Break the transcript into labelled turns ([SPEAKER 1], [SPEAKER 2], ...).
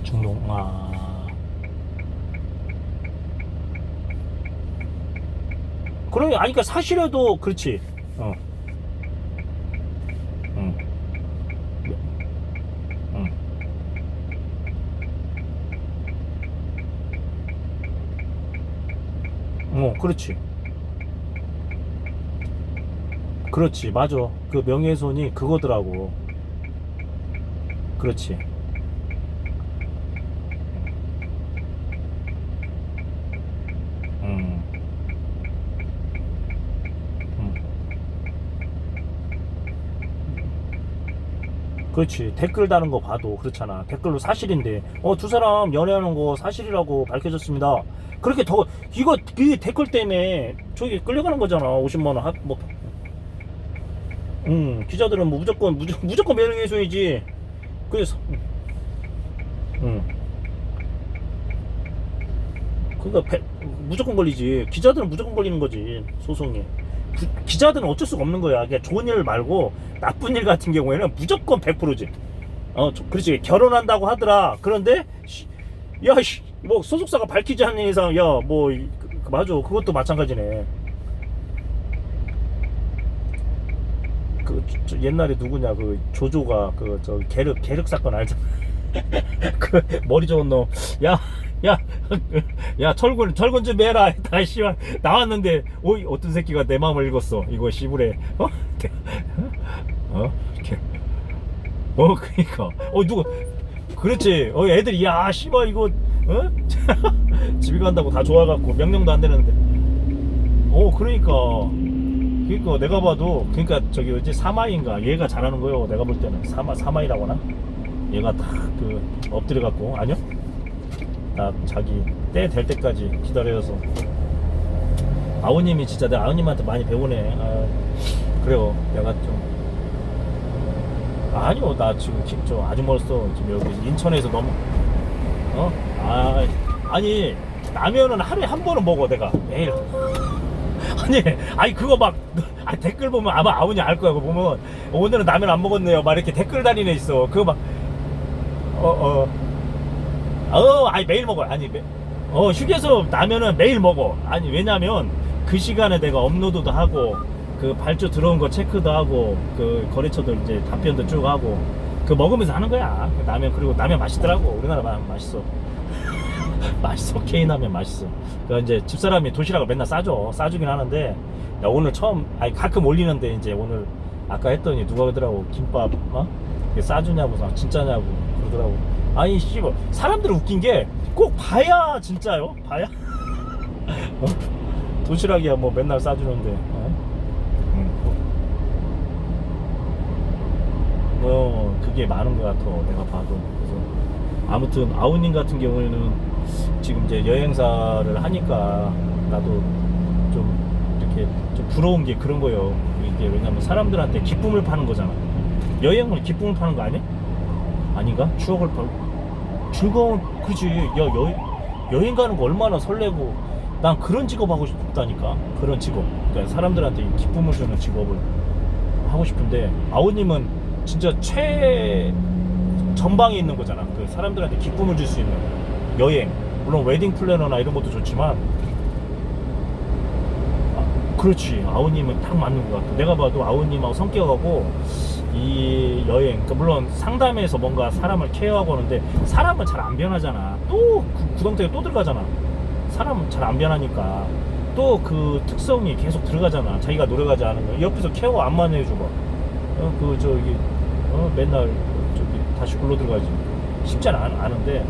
[SPEAKER 1] 그 중동 아. 그래 아니 그러니까 사실에도 그렇지. 어. 어 그렇지. 그렇지 맞아. 그 명예훼손이 그거더라고. 그렇지 음. 음. 그렇지. 댓글 다는 거 봐도 그렇잖아. 댓글로 사실인데. 어 두 사람 연애하는 거 사실이라고 밝혀졌습니다. 그렇게 더 이거 그 댓글 때문에 저기 끌려가는 거잖아. 50만 원 하, 뭐. 음, 기자들은 뭐 무조건 무조건, 무조건 명예훼손이지. 그래서 음. 그러니까 배- 무조건 걸리지. 기자들은 무조건 걸리는 거지 소송이 구- 기자들은 어쩔 수가 없는 거야. 그냥 좋은 일 말고 나쁜 일 같은 경우에는 무조건 100%지. 어 저- 그렇지. 결혼한다고 하더라. 그런데 야 뭐 소속사가 밝히지 않는 이상 야뭐 그, 그, 맞아. 그것도 마찬가지네. 그 저- 옛날에 누구냐. 그 조조가 그 저 계륵 계륵 사건 알잖아. 그 머리 좋은 놈. 야 야, 야, 철군, 철군 좀 해라. 다시 나왔는데, 오이, 어떤 새끼가 내 마음을 읽었어. 이거 시부레. 어? 어? 이렇게. 어, 그니까. 어, 누구. 그렇지. 어, 애들이, 야, 씨발, 이거, 어? 집에 간다고 다 좋아갖고, 명령도 안 되는데. 어, 그러니까. 그니까 내가 봐도, 그니까 저기, 이제 사마이인가. 얘가 잘하는 거요. 내가 볼 때는. 사마, 사마이라고 하나? 얘가 딱 그, 엎드려갖고. 아니요? 딱 자기 때 될 때까지 기다려서. 아우님이 진짜 내 아우님한테 많이 배우네. 아, 그래요. 내가 좀. 아니요 나 지금 기- 저 아주 멀었어. 지금 여기 인천에서 너무 어? 아 아니 라면은 하루에 한 번은 먹어 내가. 매일. 아니 아니 그거 막 아, 댓글 보면 아마 아우니 알 거야. 그거 보면 오늘은 라면 안 먹었네요. 막 이렇게 댓글 달리네 있어. 그거 막 어 어 어, 아니 매일 먹어요. 아니 매, 어 휴게소 라면은 매일 먹어. 아니 왜냐면 그 시간에 내가 업로드도 하고 그 발주 들어온 거 체크도 하고 그 거래처들 이제 답변도 쭉 하고 그 먹으면서 하는 거야. 그 라면 그리고 라면 맛있더라고. 우리나라 라면 맛있어. 맛있어. K 라면 맛있어. 그 이제 집사람이 도시락을 맨날 싸줘. 싸주긴 하는데 야, 오늘 처음 아니 가끔 올리는데 이제 오늘 아까 했더니 누가 그러더라고 김밥 어? 싸주냐고 서 진짜냐고 그러더라고 아니 씨발 사람들 웃긴 게 꼭 봐야 진짜요 봐야 어? 도시락이야 뭐 맨날 싸주는데 어? 음. 어 그게 많은 것 같아 내가 봐도 그래서 아무튼 아우님 같은 경우에는 지금 이제 여행사를 하니까 나도 좀 이렇게 좀 부러운 게 그런 거예요 이게 왜냐면 사람들한테 기쁨을 파는 거잖아 여행은 기쁨을 파는 거 아니야? 아닌가? 추억을 팔고 즐거운 그지? 야 여, 여행 가는 거 얼마나 설레고. 난 그런 직업 하고 싶다니까. 그런 직업. 그러니까 사람들한테 기쁨을 주는 직업을 하고 싶은데 아우님은 진짜 최 전방에 있는 거잖아. 그 사람들한테 기쁨을 줄 수 있는 여행. 물론 웨딩 플래너나 이런 것도 좋지만 아, 그렇지. 아우님은 딱 맞는 것 같아. 내가 봐도 아우님하고 성격하고 이 여행 그러니까 물론 상담에서 뭔가 사람을 케어하고 하는데 사람은 잘 안 변하잖아. 또 구- 구덩텅이에 또 들어가잖아. 사람은 잘 안 변하니까. 또 그 특성이 계속 들어가잖아. 자기가 노력하지 않은 거. 옆에서 케어 안만 해주고 어, 그 저기 어, 맨날 저기 다시 굴러 들어가지. 쉽지 않, 않은데